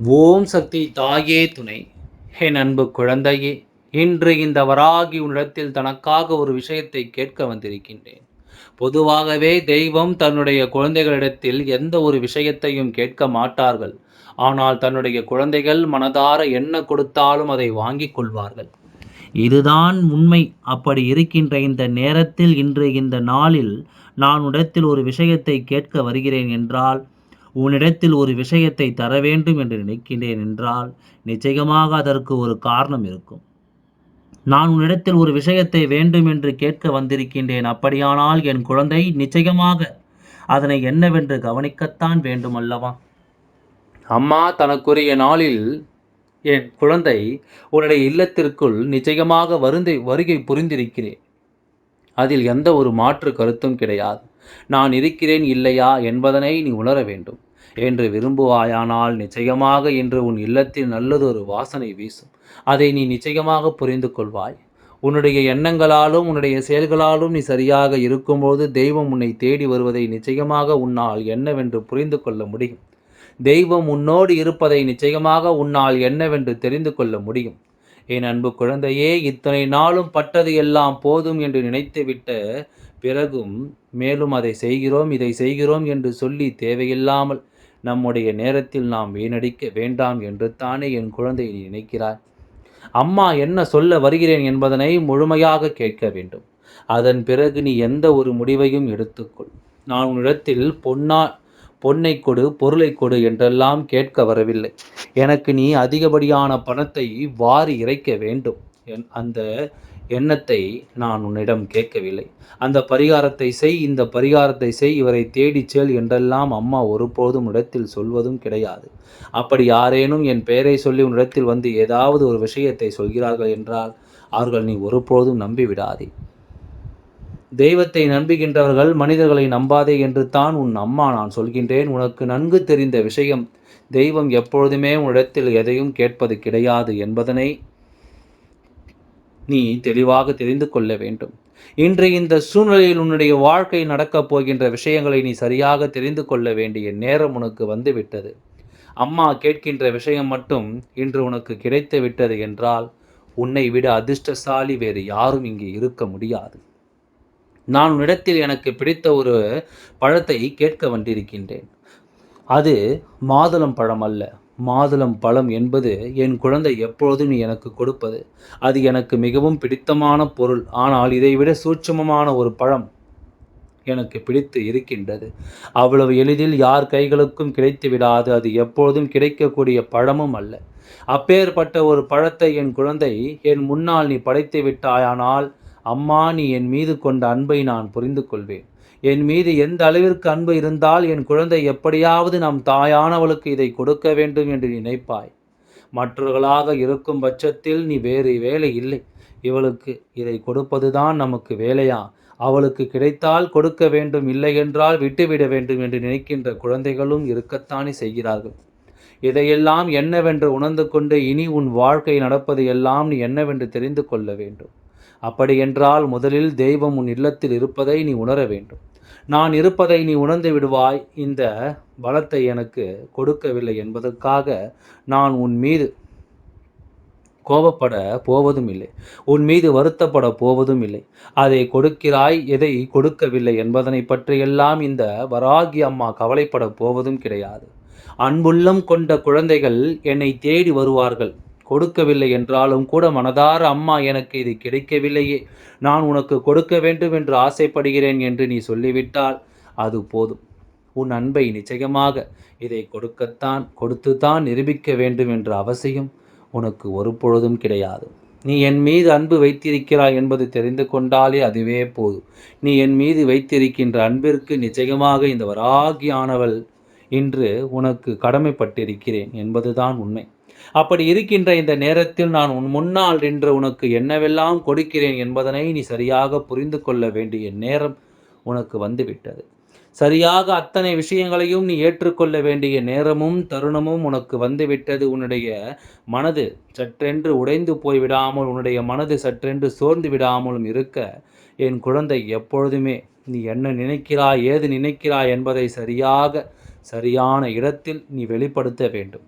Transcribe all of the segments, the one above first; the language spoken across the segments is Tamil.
ஓம் சக்தி தாயே துணை. என் அன்பு குழந்தையே இன்று இந்த வராகி உன்னிடத்தில் தனக்காக ஒரு விஷயத்தை கேட்க வந்திருக்கின்றேன். பொதுவாகவே தெய்வம் தன்னுடைய குழந்தைகளிடத்தில் எந்த ஒரு விஷயத்தையும் கேட்க மாட்டார்கள். ஆனால் தன்னுடைய குழந்தைகள் மனதார என்ன கொடுத்தாலும் அதை வாங்கிக் கொள்வார்கள். இதுதான் உண்மை. அப்படி இருக்கின்ற இந்த நேரத்தில் இன்று இந்த நாளில் நான் உடத்தில் ஒரு விஷயத்தை கேட்க வருகிறேன் என்றால் உன்னிடத்தில் ஒரு விஷயத்தை தர வேண்டும் என்று நினைக்கின்றேன் என்றால் நிச்சயமாக அதற்கு ஒரு காரணம் இருக்கும். நான் உன்னிடத்தில் ஒரு விஷயத்தை வேண்டும் என்று கேட்க வந்திருக்கின்றேன். அப்படியானால் என் குழந்தை நிச்சயமாக அதனை என்னவென்று கவனிக்கத்தான் வேண்டும் அல்லவா அம்மா தனக்குரிய நாளில் என் குழந்தை உன்னுடைய இல்லத்திற்குள் நிச்சயமாக வருந்தை வருகை புரிந்திருக்கிறேன். அதில் எந்த ஒரு மாற்று கருத்தும் கிடையாது. நான் இருக்கிறேன் இல்லையா என்பதனை நீ உணர வேண்டும். என்று விரும்புவாயானால் நிச்சயமாக இன்று உன் இல்லத்தில் நல்லதொரு வாசனை வீசும். அதை நீ நிச்சயமாக புரிந்து கொள்வாய். உன்னுடைய எண்ணங்களாலும் உன்னுடைய செயல்களாலும் நீ சரியாக இருக்கும்போது தெய்வம் உன்னை தேடி வருவதை நிச்சயமாக உன்னால் என்னவென்று புரிந்து கொள்ள முடியும். தெய்வம் உன்னோடு இருப்பதை நிச்சயமாக உன்னால் என்னவென்று தெரிந்து கொள்ள முடியும். என் அன்பு குழந்தையே இத்தனை நாளும் பட்டது எல்லாம் போதும் என்று நினைத்துவிட்ட பிறகும் மேலும் அதை செய்கிறோம் இதை செய்கிறோம் என்று சொல்லி தேவையில்லாமல் நம்முடைய நேரத்தில் நாம் வீணடிக்க வேண்டாம் என்று தானே என் குழந்தை நினைக்கிறாய்? அம்மா என்ன சொல்ல வருகிறேன் என்பதனை முழுமையாக கேட்க வேண்டும். அதன் பிறகு நீ எந்த ஒரு முடிவையும் எடுத்துக்கொள். நான் உன்னிடத்தில் பொன்னா பொன்னை கொடு பொருளை கொடு என்றெல்லாம் கேட்க வரவில்லை. எனக்கு நீ அதிகப்படியான பணத்தை வாரி இறைக்க வேண்டும். அந்த எண்ணத்தை நான் உன்னிடம் கேட்கவில்லை. அந்த பரிகாரத்தை செய் இந்த பரிகாரத்தை செய் இவரை தேடிச் செல் என்றெல்லாம் அம்மா ஒருபோதும் இடத்தில் சொல்வதும் கிடையாது. அப்படி யாரேனும் என் பெயரை சொல்லி உன்னிடத்தில் வந்து ஏதாவது ஒரு விஷயத்தை சொல்கிறார்கள் என்றால் அவர்கள் நீ ஒருபோதும் நம்பிவிடாதே. தெய்வத்தை நம்புகின்றவர்கள் மனிதர்களை நம்பாதே என்று தான் உன் அம்மா நான் சொல்கின்றேன். உனக்கு நன்கு தெரிந்த விஷயம் தெய்வம் எப்பொழுதுமே உன்னிடத்தில் எதையும் கேட்பது கிடையாது என்பதனை நீ தெளிவாக தெரிந்து கொள்ள வேண்டும். இன்று இந்த சூழ்நிலையில் உன்னுடைய வாழ்க்கை நடக்கப் போகின்ற விஷயங்களை நீ சரியாக தெரிந்து கொள்ள வேண்டிய நேரம் உனக்கு வந்துவிட்டது. அம்மா கேட்கின்ற விஷயம் மட்டும் இன்று உனக்கு கிடைத்து விட்டது என்றால் உன்னை விட அதிர்ஷ்டசாலி வேறு யாரும் இங்கே இருக்க முடியாது. நான் உன்னிடத்தில் எனக்கு பிடித்த ஒரு பழத்தை கேட்க வந்திருக்கின்றேன். அது மாதுளம் பழம் அல்ல. மாதுளம் பழம் என்பது என் குழந்தை எப்பொழுதும் நீ எனக்கு கொடுப்பது? அது எனக்கு மிகவும் பிடித்தமான பொருள். ஆனால் இதைவிட சூட்சமமான ஒரு பழம் எனக்கு பிடித்து இருக்கின்றது. அவ்வளவு எளிதில் யார் கைகளுக்கும் கிடைத்து விடாது. அது எப்பொழுதும் கிடைக்கக்கூடிய பழமும் அல்ல. அப்பேற்பட்ட ஒரு பழத்தை என் குழந்தை என் முன்னால் நீ படைத்து விட்டாயானால் அம்மா நீ என் மீது கொண்ட அன்பை நான் புரிந்து கொள்வேன் என் மீது எந்த அளவிற்கு அன்பு இருந்தால் என் குழந்தை எப்படியாவது நம் தாயானவளுக்கு இதை கொடுக்க வேண்டும் என்று நினைப்பாய். மற்றவர்களாக இருக்கும் பட்சத்தில் நீ வேறு வேலை இல்லை. இவளுக்கு இதை கொடுப்பதுதான் நமக்கு வேலையா? அவளுக்கு கிடைத்தால் கொடுக்க வேண்டும் இல்லை என்றால் விட்டுவிட வேண்டும் என்று நினைக்கின்ற குழந்தைகளும் இருக்கத்தானே செய்கிறார்கள். இதையெல்லாம் என்னவென்று உணர்ந்து கொண்டு இனி உன் வாழ்க்கை நடப்பது எல்லாம் நீ என்னவென்று தெரிந்து கொள்ள வேண்டும். அப்படியென்றால் முதலில் தெய்வம் உன் இல்லத்தில் இருப்பதை நீ உணர வேண்டும். நான் இருப்பதை நீ உணர்ந்து விடுவாய். இந்த பலத்தை எனக்கு கொடுக்கவில்லை என்பதற்காக நான் உன் மீது கோபப்பட போவதும் இல்லை உன் மீது வருத்தப்பட போவதும் இல்லை அதை கொடுக்கிறாய் எதை கொடுக்கவில்லை என்பதனை பற்றியெல்லாம் இந்த வராகி அம்மா கவலைப்பட போவதும் கிடையாது. அன்புள்ளம் கொண்ட குழந்தைகள் என்னை தேடி வருவார்கள். கொடுக்கவில்லை என்றாலும் கூட மனதார அம்மா எனக்கு இது கிடைக்கவில்லையே. நான் உனக்கு கொடுக்க வேண்டும் என்று ஆசைப்படுகிறேன் என்று நீ சொல்லிவிட்டால் அது போதும். உன் அன்பை நிச்சயமாக இதை கொடுக்கத்தான் கொடுத்துத்தான் நிரூபிக்க வேண்டும் என்ற அவசியம் உனக்கு ஒரு பொழுதும் கிடையாது. நீ என் மீது அன்பு வைத்திருக்கிறாய் என்பது தெரிந்து கொண்டாலே அதுவே போதும். நீ என் மீது வைத்திருக்கின்ற அன்பிற்கு நிச்சயமாக இந்த வராகியானவள் இன்று உனக்கு கடமைப்பட்டிருக்கிறேன் என்பதுதான் உண்மை. அப்படி இருக்கின்ற இந்த நேரத்தில் நான் உன் முன்னால் நின்று உனக்கு என்னவெல்லாம் கொடுக்கிறேன் என்பதனை நீ சரியாக புரிந்து கொள்ள வேண்டிய நேரம் உனக்கு வந்துவிட்டது. சரியாக அத்தனை விஷயங்களையும் நீ ஏற்றுக்கொள்ள வேண்டிய நேரமும் தருணமும் உனக்கு வந்துவிட்டது. உன்னுடைய மனது சற்றென்று உடைந்து போய்விடாமல் உன்னுடைய மனது சற்றென்று சோர்ந்து விடாமலும் இருக்க என் குழந்தை எப்பொழுதுமே நீ என்ன நினைக்கிறாய் ஏது நினைக்கிறாய் என்பதை சரியாக சரியான இடத்தில் நீ வெளிப்படுத்த வேண்டும்.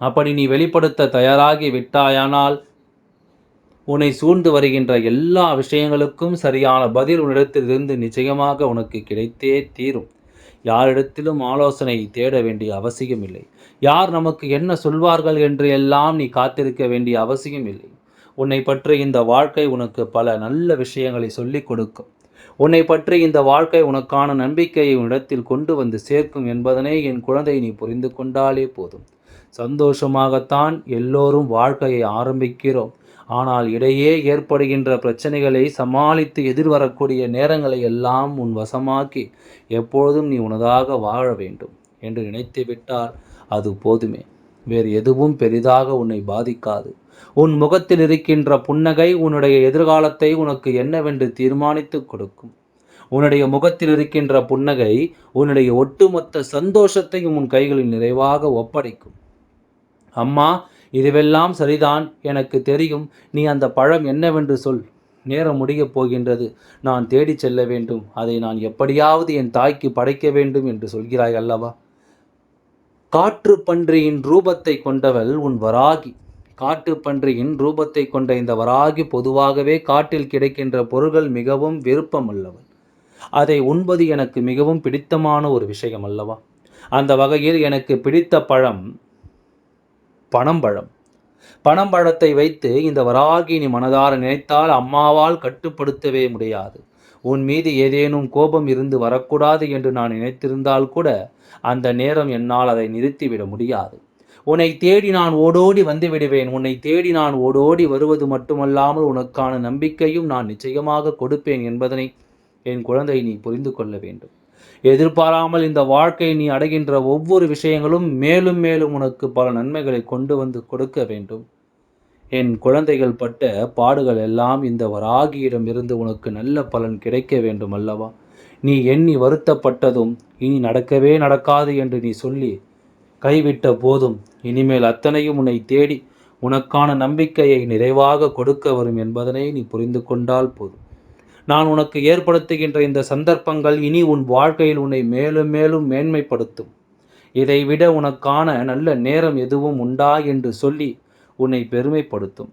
அப்படி நீ வெளிப்படுத்த தயாராகி விட்டாயானால் உன்னை சூழ்ந்து வருகின்ற எல்லா விஷயங்களுக்கும் சரியான பதில் உன்னிடத்திலிருந்து நிச்சயமாக உனக்கு கிடைத்தே தீரும். யாரிடத்திலும் ஆலோசனை தேட வேண்டிய அவசியம் இல்லை யார் நமக்கு என்ன சொல்வார்கள் என்று எல்லாம் நீ காத்திருக்க வேண்டிய அவசியம் இல்லை உன்னை பற்றி இந்த வாழ்க்கை உனக்கு பல நல்ல விஷயங்களை சொல்லிக் கொடுக்கும். உன்னை பற்றி இந்த வாழ்க்கை உனக்கான நம்பிக்கையை உன்னிடத்தில் கொண்டு வந்து சேர்க்கும் என்பதனை என் குழந்தை நீ புரிந்து கொண்டாலே போதும். சந்தோஷமாகத்தான் எல்லோரும் வாழ்க்கையை ஆரம்பிக்கிறோம். ஆனால் இடையே ஏற்படுகின்ற பிரச்சனைகளை சமாளித்து எதிர்வரக்கூடிய நேரங்களை எல்லாம் உன் வசமாக்கி எப்பொழுதும் நீ உனதாக வாழ வேண்டும் என்று நினைத்து விட்டால் அது போதுமே. வேறு எதுவும் பெரிதாக உன்னை பாதிக்காது. உன் முகத்தில் இருக்கின்ற புன்னகை உன்னுடைய எதிர்காலத்தை உனக்கு என்னவென்று தீர்மானித்து கொடுக்கும். உன்னுடைய முகத்தில் இருக்கின்ற புன்னகை உன்னுடைய ஒட்டுமொத்த சந்தோஷத்தையும் உன் கைகளில் நிறைவாக ஒப்படைக்கும். அம்மா இதுவெல்லாம் சரிதான். எனக்கு தெரியும். நீ அந்த பழம் என்னவென்று சொல். நேரம் முடியப் போகின்றது. நான் தேடிச் செல்ல வேண்டும். அதை நான் எப்படியாவது என் தாய்க்கு படைக்க வேண்டும் என்று சொல்கிறாய் அல்லவா? காற்று பன்றியின் ரூபத்தை கொண்டவள் உன் வராகி. காட்டு பன்றியின் ரூபத்தை கொண்ட இந்த வராகி பொதுவாகவே காட்டில் கிடைக்கின்ற பொருள்கள் மிகவும் விருப்பம் அல்லவள் அதை உண்பது எனக்கு மிகவும் பிடித்தமான ஒரு விஷயம் அல்லவா? அந்த வகையில் எனக்கு பிடித்த பழம் பனம்பழம். பனம்பழத்தை வைத்து இந்த வராகி நீ மனதார நினைத்தால் அம்மாவால் கட்டுப்படுத்தவே முடியாது. உன் மீது ஏதேனும் கோபம் இருந்து வரக்கூடாது என்று நான் நினைத்திருந்தால் கூட அந்த நேரம் என்னால் அதை நிறுத்திவிட முடியாது. உன்னை தேடி நான் ஓடோடி வந்து விடுவேன். உன்னை தேடி நான் ஓடோடி வருவது மட்டுமல்லாமல் உனக்கான நம்பிக்கையும் நான் நிச்சயமாக கொடுப்பேன் என்பதனை என் குழந்தை நீ புரிந்து கொள்ள வேண்டும். எதிர்பாராமல் இந்த வாழ்க்கையை நீ அடைகின்ற ஒவ்வொரு விஷயங்களும் மேலும் மேலும் உனக்கு பல நன்மைகளை கொண்டு வந்து கொடுக்க வேண்டும். என் குழந்தைகள் பட்ட பாடுகள் எல்லாம் இந்த வராகியிடம் இருந்து உனக்கு நல்ல பலன் கிடைக்க வேண்டும் அல்லவா? நீ எண்ணி வருத்தப்பட்டதும் இனி நடக்கவே நடக்காது என்று நீ சொல்லி கைவிட்ட போதும் இனிமேல் அத்தனையும் உன்னை தேடி உனக்கான நம்பிக்கையை நிறைவாக கொடுக்க வரும் என்பதனை நீ புரிந்து கொண்டால் போதும். நான் உனக்கு ஏற்படுத்துகின்ற இந்த சந்தர்ப்பங்கள் இனி உன் வாழ்க்கையில் உன்னை மேலும் மேலும் மேன்மைப்படுத்தும். இதைவிட உனக்கான நல்ல நேரம் எதுவும் உண்டா என்று சொல்லி உன்னை பெருமைப்படுத்தும்.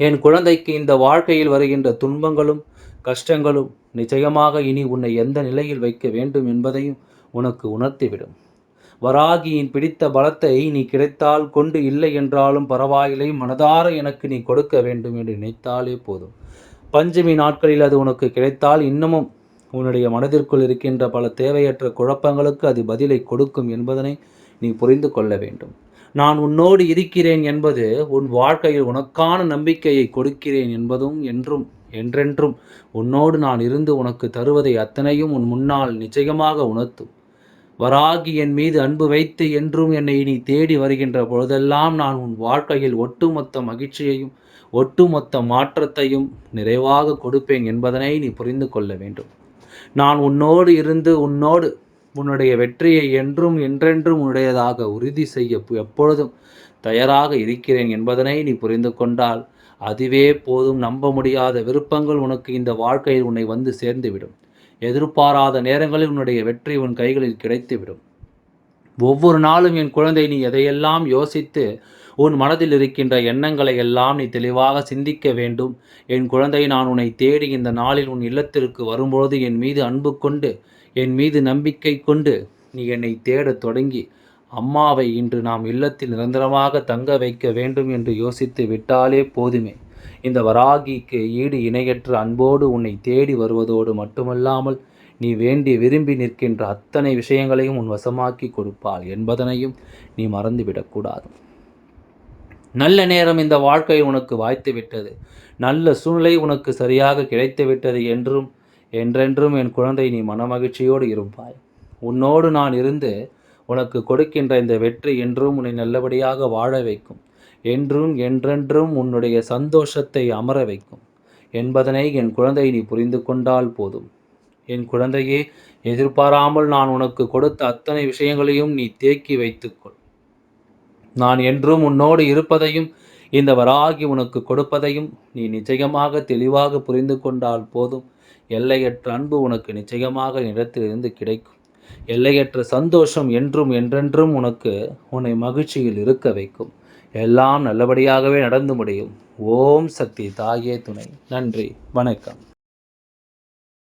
என் குழந்தைக்கு இந்த வாழ்க்கையில் வருகின்ற துன்பங்களும் கஷ்டங்களும் நிச்சயமாக இனி உன்னை எந்த நிலையில் வைக்க வேண்டும் என்பதையும் உனக்கு உணர்த்திவிடும். வராகியின் பிடித்த பலத்தை நீ கிடைத்தால் கொண்டு இல்லை என்றாலும் பரவாயில்லை மனதார எனக்கு நீ கொடுக்க வேண்டும் என்று நினைத்தாலே போதும். பஞ்சமி நாட்களில் அது உனக்கு கிடைத்தால் இன்னமும் உன்னுடைய மனதிற்குள் இருக்கின்ற பல தேவையற்ற குழப்பங்களுக்கு அது பதிலை கொடுக்கும் என்பதனை நீ புரிந்து கொள்ள வேண்டும். நான் உன்னோடு இருக்கிறேன் என்பது உன் வாழ்க்கையில் உனக்கான நம்பிக்கையை கொடுக்கிறேன் என்பதும் என்றும் என்றென்றும் உன்னோடு நான் இருந்து உனக்கு தருவதை அத்தனையும் உன் முன்னால் நிச்சயமாக உணர்த்தும். வராகி என் மீது அன்பு வைத்து என்றும் என்னை நீ தேடி வருகின்ற பொழுதெல்லாம் நான் உன் வாழ்க்கையில் ஒட்டுமொத்த மகிழ்ச்சியையும் ஒட்டுமொத்த மாற்றத்தையும் நிறைவாக கொடுப்பேன் என்பதனை நீ புரிந்து கொள்ள வேண்டும். நான் உன்னோடு இருந்து உன்னோடு உன்னுடைய வெற்றியை என்றும் என்றென்றும் உன்னுடையதாக உறுதி செய்ய எப்பொழுதும் தயாராக இருக்கிறேன் என்பதனை நீ புரிந்து கொண்டால் அதுவே போதும். நம்ப முடியாத விருப்பங்கள் உனக்கு இந்த வாழ்க்கையில் உன்னை வந்து சேர்ந்துவிடும். எதிர்பாராத நேரங்களில் உன்னுடைய வெற்றி உன் கைகளில் கிடைத்துவிடும். ஒவ்வொரு நாளும் என் குழந்தை நீ எதையெல்லாம் யோசித்து உன் மனதில் இருக்கின்ற எண்ணங்களை எல்லாம் நீ தெளிவாக சிந்திக்க வேண்டும். என் குழந்தை நான் உன்னை தேடி இந்த நாளில் உன் இல்லத்திற்கு வரும்பொழுது என் மீது அன்பு கொண்டு என் மீது நம்பிக்கை கொண்டு நீ என்னை தேடத் தொடங்கி அம்மாவை இன்று நாம் இல்லத்தில் நிரந்தரமாக தங்க வைக்க வேண்டும் என்று யோசித்து விட்டாலே போதுமே. இந்த வராகிக்கு ஈடு இணையற்ற அன்போடு உன்னை தேடி வருவதோடு மட்டுமல்லாமல் நீ வேண்டி விரும்பி நிற்கின்ற அத்தனை விஷயங்களையும் உன் வசமாக்கி கொடுப்பாள் என்பதனையும் நீ மறந்துவிடக்கூடாது. நல்ல நேரம் இந்த வாழ்க்கை உனக்கு வாய்த்துவிட்டது. நல்ல சூழ்நிலை உனக்கு சரியாக கிடைத்து விட்டது என்றும் என்றென்றும் என் குழந்தை நீ மனமகிழ்ச்சியோடு இருப்பாய். உன்னோடு நான் இருந்து உனக்கு கொடுக்கின்ற இந்த வெற்றி என்றும் உன்னை நல்லபடியாக வாழ வைக்கும். என்றும் என்றென்றும் உன்னுடைய சந்தோஷத்தை அமர வைக்கும். என்பதனை என் குழந்தை நீ புரிந்து கொண்டால் போதும். என் குழந்தையே எதிர்பாராமல் நான் உனக்கு கொடுத்த அத்தனை விஷயங்களையும் நீ தேக்கி வைத்துக்கொள். நான் என்றும் உன்னோடு இருப்பதையும் இந்த வராகி உனக்கு கொடுப்பதையும் நீ நிச்சயமாக தெளிவாக புரிந்து கொண்டால் போதும். எல்லையற்ற அன்பு உனக்கு நிச்சயமாக இடத்திலிருந்து கிடைக்கும். எல்லையற்ற சந்தோஷம் என்றும் என்றென்றும் உனக்கு உன்னை மகிழ்ச்சியில் இருக்க வைக்கும். எல்லாம் நல்லபடியாகவே நடந்து முடியும். ஓம் சக்தி தாயே துணை. நன்றி. வணக்கம்.